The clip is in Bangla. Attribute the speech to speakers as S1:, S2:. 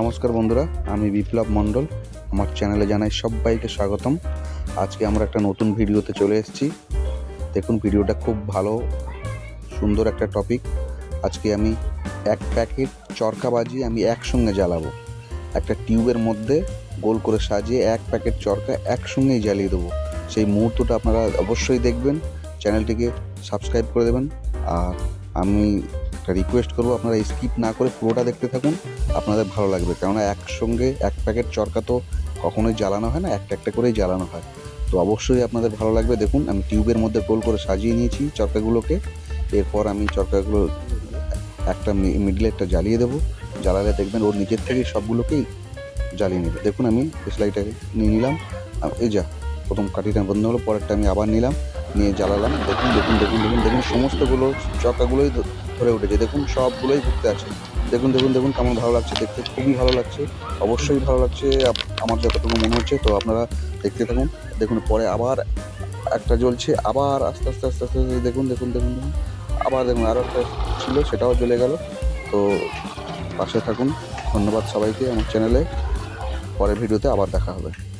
S1: নমস্কার বন্ধুরা, আমি বিপ্লব মণ্ডল। আমার চ্যানেলে জানাই সবাইকে স্বাগতম। আজকে আমরা একটা নতুন ভিডিওতে চলে এসেছি। দেখুন, ভিডিওটা খুব ভালো, সুন্দর একটা টপিক আজকে আমি এক প্যাকেট চরকাবাজি আমি একসঙ্গে জ্বালাবো। একটা টিউবের মধ্যে গোল করে সাজিয়ে এক প্যাকেট চরকা একসঙ্গেই জ্বালিয়ে দেবো। সেই মুহূর্তটা আপনারা অবশ্যই দেখবেন। চ্যানেলটিকে সাবস্ক্রাইব করে দেবেন। আর আমি একটা রিকোয়েস্ট করব, আপনারা স্কিপ না করে পুরোটা দেখতে থাকুন, আপনাদের ভালো লাগবে। কেননা একসঙ্গে এক প্যাকেট চরকা তো কখনোই জ্বালানো হয় না, একটা একটা করেই জ্বালানো হয়। তো অবশ্যই আপনাদের ভালো লাগবে। দেখুন, আমি টিউবের মধ্যে গোল করে সাজিয়ে নিয়েছি চরকাগুলোকে। এরপর আমি চরকাগুলো একটা মিডলে একটা জ্বালিয়ে দেবো। জ্বালালে দেখবেন ওর নিজের থেকেই সবগুলোকেই জ্বালিয়ে নেবে। দেখুন, আমি স্লাইটাকে নিয়ে নিলাম। এই যা, প্রথম কাঠিটা বন্ধ হলো, পরেরটা আমি আবার নিলাম। নিয়ে জ্বালালাম। দেখুন দেখুন দেখুন দেখুন দেখুন, সমস্তগুলো চকাগুলোই ধরে উঠেছে। দেখুন, সবগুলোই ঘুরতে আছে। দেখুন দেখুন দেখুন, কেমন ভালো লাগছে। দেখতে খুবই ভালো লাগছে। অবশ্যই ভালো লাগছে। আমার যতটুকু মনে হচ্ছে, তো আপনারা দেখতে থাকুন। দেখুন, পরে আবার একটা জ্বলছে। আবার আস্তে আস্তে আস্তে আস্তে আস্তে, দেখুন দেখুন দেখুন দেখুন। আবার দেখুন আরও একটা ছিল, সেটাও জ্বলে গেল। তো পাশে থাকুন। ধন্যবাদ সবাইকে আমার চ্যানেলে। পরের ভিডিওতে আবার দেখা হবে।